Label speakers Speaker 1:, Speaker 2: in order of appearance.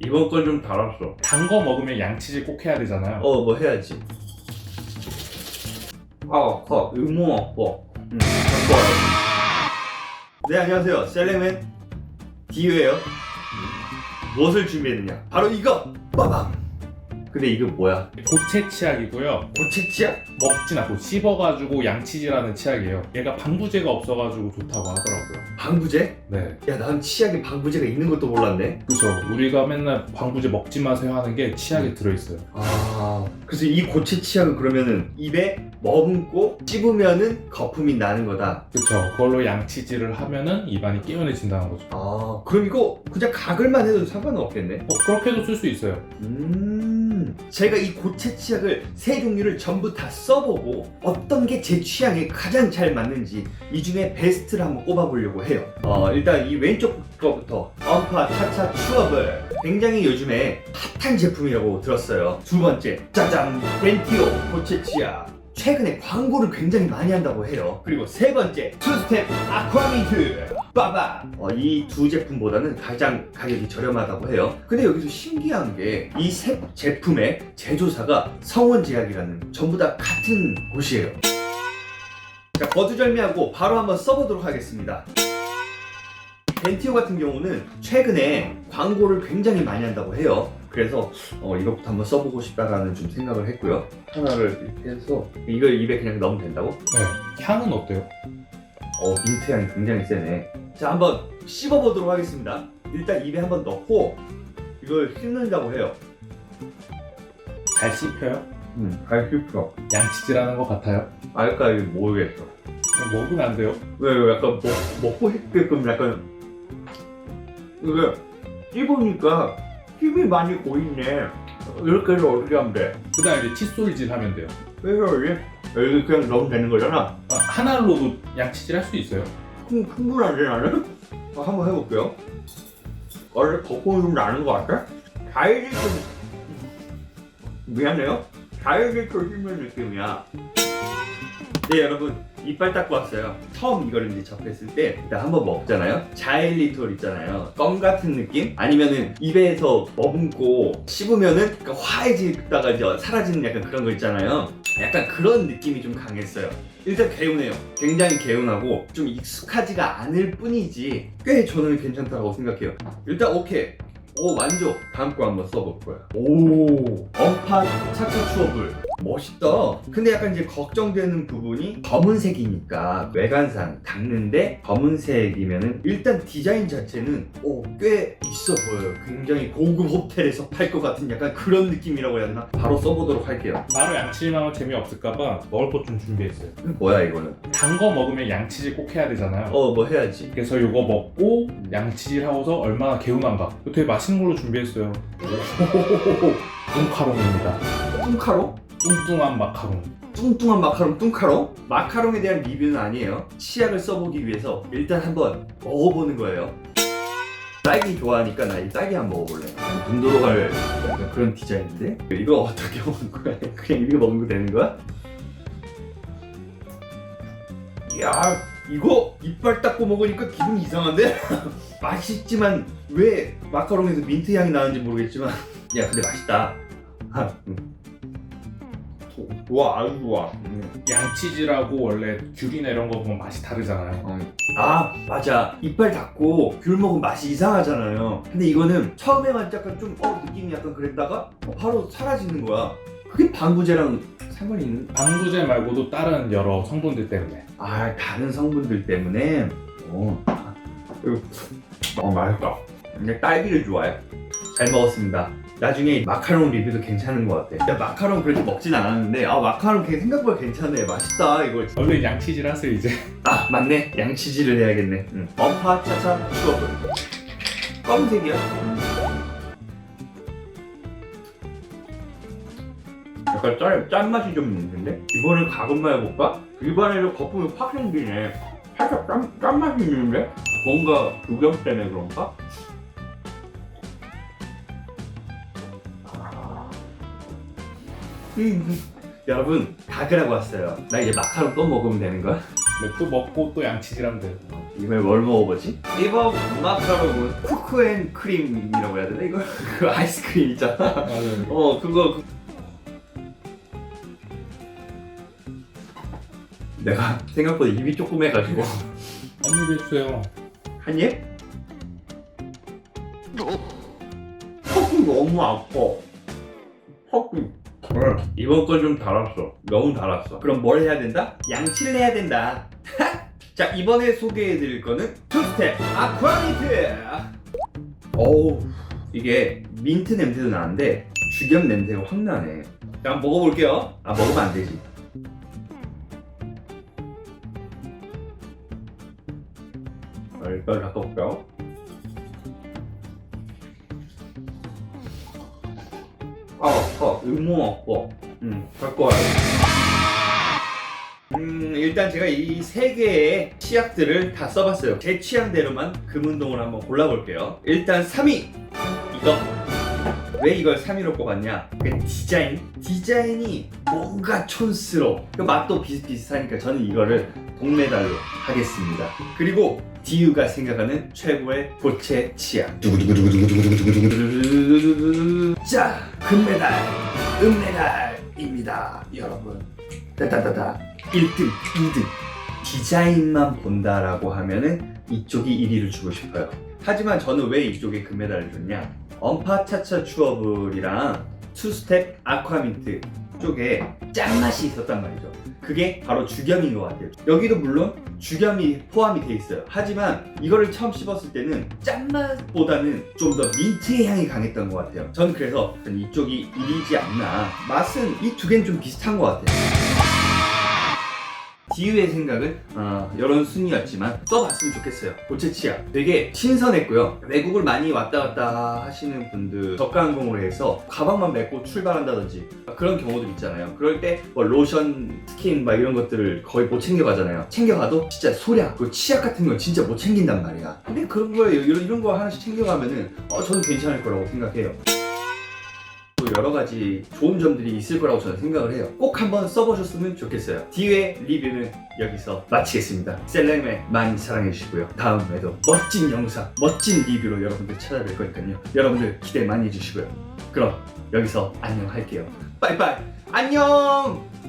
Speaker 1: 이번 건 좀 달았어.
Speaker 2: 단 거 먹으면 양치질 꼭 해야 되잖아요.
Speaker 1: 어, 뭐 해야지. 아, 커. 의무 없고. 음, 바꿔요. 네, 안녕하세요. 셀레맨 디유예요. 무엇을 준비했느냐? 바로 이거! 빠밤! 근데 이거 뭐야?
Speaker 2: 고체 치약이고요.
Speaker 1: 고체 치약?
Speaker 2: 먹진 않고 씹어가지고 양치질하는 치약이에요. 얘가 방부제가 없어가지고 좋다고 하더라고요.
Speaker 1: 방부제?
Speaker 2: 네.
Speaker 1: 야, 난 치약에 방부제가 있는 것도 몰랐네.
Speaker 2: 그죠. 우리가 맨날 방부제 먹지 마세요 하는 게 치약에 들어있어요.
Speaker 1: 아, 그래서 이 고체 치약은 그러면은 입에 머금고 씹으면은 거품이 나는 거다.
Speaker 2: 그쵸. 그걸로 양치질을 하면은 입안이 개운해진다는 거죠.
Speaker 1: 아, 그럼 이거 그냥 가글만 해도 상관은 없겠네.
Speaker 2: 어, 그렇게도 쓸 수 있어요.
Speaker 1: 음, 제가 이 고체 치약을 세 종류를 전부 다 써보고 어떤 게 제 취향에 가장 잘 맞는지 이 중에 베스트를 한번 꼽아보려고 해요. 어, 일단 이 왼쪽 거부터 엄파 차차 추어블 굉장히 요즘에 핫한 제품이라고 들었어요. 두 번째 짜잔 벤티오 고체 치약 최근에 광고를 굉장히 많이 한다고 해요. 그리고 세 번째 투스텝 아쿠아민트 빠밤 어, 이 두 제품보다는 가장 가격이 저렴하다고 해요. 근데 여기서 신기한 게 이 세 제품의 제조사가 성원제약이라는 전부 다 같은 곳이에요. 자 거두절미하고 바로 한번 써보도록 하겠습니다. 벤티오 같은 경우는 최근에 광고를 굉장히 많이 한다고 해요. 그래서 어, 이것부터 한번 써보고 싶다라는 좀 생각을 했고요. 하나를 이렇게 해서 이걸 입에 그냥 넣으면 된다고?
Speaker 2: 네. 향은 어때요?
Speaker 1: 어, 민트 향이 굉장히 세네. 자, 한번 씹어보도록 하겠습니다. 일단 입에 한번 넣고 이걸 씹는다고 해요.
Speaker 2: 잘 씹혀요?
Speaker 1: 음, 잘 씹혀.
Speaker 2: 양치질하는 것 같아요?
Speaker 1: 알까 이거 모르겠어.
Speaker 2: 먹으면 안 돼요?
Speaker 1: 왜, 왜 약간 먹, 먹고 싶게끔 약간 이게 씹으니까 힘이 많이 보이네. 이렇게 해서 어떻게 하면 돼?
Speaker 2: 그 다음에 이제 칫솔질 하면 돼요.
Speaker 1: 그래서 이제 여기 그냥 넣으면 되는 거잖아.
Speaker 2: 아, 하나로도 양치질 할 수 있어요.
Speaker 1: 충, 충분한데 나는? 아, 한번 해볼게요. 원래 거품이 좀 나는 것 같아? 다이어트 미안해요. 다이어트 씹는 느낌이야. 네 여러분 이빨 닦고 왔어요. 처음 이거를 이제 접했을 때 일단 한번 먹잖아요. 자일리톨 있잖아요. 껌 같은 느낌? 아니면은 입에서 머금고 씹으면은 약간 화해지다가 이제 사라지는 약간 그런 거 있잖아요. 약간 그런 느낌이 좀 강했어요. 일단 개운해요. 굉장히 개운하고 좀 익숙하지가 않을 뿐이지 꽤 저는 괜찮다고 생각해요. 일단 오케이. 오 만족. 다음 거 한번 써볼 거야. 오 엄파 차차 추어불. 멋있다. 근데 약간 이제 걱정되는 부분이 검은색이니까 외관상 닦는데 검은색이면은 일단 디자인 자체는 오, 꽤 있어 보여요. 굉장히 고급 호텔에서 팔 것 같은 약간 그런 느낌이라고 해야 되나? 바로 써보도록 할게요.
Speaker 2: 바로 양치질만 하면 재미없을까봐 먹을 것 좀 준비했어요.
Speaker 1: 뭐야 이거는?
Speaker 2: 단 거 먹으면 양치질 꼭 해야 되잖아요.
Speaker 1: 어 뭐 해야지.
Speaker 2: 그래서 이거 먹고 양치질 하고서 얼마나 개운한가. 되게 맛있는 걸로 준비했어요. 뚱카롱입니다.
Speaker 1: 뚱카롱?
Speaker 2: 뚱뚱한 마카롱.
Speaker 1: 뚱뚱한 마카롱 뚱카롱? 마카롱에 대한 리뷰는 아니에요. 치약을 써보기 위해서 일단 한번 먹어보는 거예요. 딸기 좋아하니까 나 이 딸기 한 번 먹어볼래. 눈 돌아갈 약간 그런 디자인인데? 이거 어떻게 먹는 거야? 그냥 이렇게 먹는 거 되는 거야? 이야, 이거 이빨 닦고 먹으니까 기분이 이상한데? 맛있지만 왜 마카롱에서 민트 향이 나는지 모르겠지만 야 근데 맛있다. 아, 음. 좋아 아주 좋아. 음.
Speaker 2: 양치질하고 원래 귤이나 이런 거 보면 맛이 다르잖아요.
Speaker 1: 아 맞아 이빨 닫고 귤 먹으면 맛이 이상하잖아요 근데 이거는 처음에만 약간 좀 어 느낌이 약간 그랬다가 어, 바로 사라지는 거야 그게 방부제랑 상관이 있는
Speaker 2: 방부제 말고도 다른 여러 성분들 때문에.
Speaker 1: 아 다른 성분들 때문에 어, 어 맛있다 근데 딸기를 좋아해 잘 먹었습니다 나중에 마카롱 리뷰도 괜찮은 것 같아 야 마카롱 그렇게 먹진 않았는데 아 마카롱 그게 생각보다 괜찮네 맛있다 이거
Speaker 2: 얼른 양치질 하세요 이제.
Speaker 1: 아 맞네 양치질을 해야겠네 응. 엄파 차차 추어블 검은색이야 약간 짠, 짠맛이 좀 있는데 이번엔 가금만 해볼까? 입안에서 거품이 확 생기네 살짝 짠, 짠맛이 있는데? 뭔가 두경 때문에 그런가? 여러분 가글하고 왔어요 나 이제 마카롱 또 먹으면 되는 거야?
Speaker 2: 또 먹고 또 양치질하면 돼요.
Speaker 1: 이번에 뭘 먹어보지? 이번 마카롱은 쿠크앤 크림이라고 해야 되나? 이거 그 아이스크림 있잖아.
Speaker 2: 맞아요.
Speaker 1: 어 그거 그- 내가 생각보다 입이 조그매가지고
Speaker 2: 한입 해주세요.
Speaker 1: 한 입? 턱이 너무 아파 이번 건 좀 달았어. 너무 달았어. 그럼 뭘 해야 된다? 양치를 해야 된다. 자 이번에 소개해드릴 거는 투스텝 아쿠아미트. 어우 이게 민트 냄새도 나는데 죽염 냄새가 확 나네. 자 한번 먹어볼게요. 아 먹으면 안 되지. 자, 일단 닦아볼까요? 아, 아파. 의무 아파. 음, 갈 거야. 음, 일단 제가 이 세 개의 치약들을 다 써봤어요. 제 취향대로만 금운동을 한번 골라볼게요. 일단 3위! 이거. 왜 이걸 3위로 꼽았냐? 그 디자인? 디자인이 뭔가 촌스러워. 그 맛도 비슷비슷하니까 저는 이거를 동메달로 하겠습니다. 그리고 디유가 생각하는 최고의 고체 치약. 두구두구두구두구두구두구두구두구두구두구두구. 자, 금메달, 은메달입니다, 여러분. 따다다다. 1등, 2등. 디자인만 본다라고 하면은 이쪽이 1위를 주고 싶어요. 하지만 저는 왜 이쪽에 금메달을 줬냐? 언파 차차 추어블이랑 투스텝 아쿠아민트 쪽에 짠맛이 있었단 말이죠. 그게 바로 죽염인 것 같아요. 여기도 물론 죽염이 포함이 돼 있어요. 하지만 이거를 처음 씹었을 때는 짠맛보다는 좀 더 민트의 향이 강했던 것 같아요. 전 그래서 전 이쪽이 1위지 않나. 맛은 이 두 개는 좀 비슷한 것 같아요. 디유의 생각은 어, 이런 순위였지만 써봤으면 좋겠어요. 고체 치약 되게 신선했고요. 외국을 많이 왔다 갔다 하시는 분들 저가항공으로 해서 가방만 메고 출발한다든지 그런 경우도 있잖아요. 그럴 때 뭐 로션, 스킨 막 이런 것들을 거의 못 챙겨가잖아요. 챙겨가도 진짜 소량 그 치약 같은 건 진짜 못 챙긴단 말이야. 근데 그런 거에 이런, 이런 거 하나씩 챙겨가면은 어, 저는 괜찮을 거라고 생각해요. 또 여러 가지 좋은 점들이 있을 거라고 저는 생각을 해요. 꼭 한번 써보셨으면 좋겠어요. 뒤에 리뷰는 여기서 마치겠습니다. 셀레메 많이 사랑해주시고요. 다음에도 멋진 영상, 멋진 리뷰로 여러분들 찾아뵐 거니까요. 여러분들 기대 많이 해주시고요. 그럼 여기서 안녕할게요. 빠이빠이. 안녕!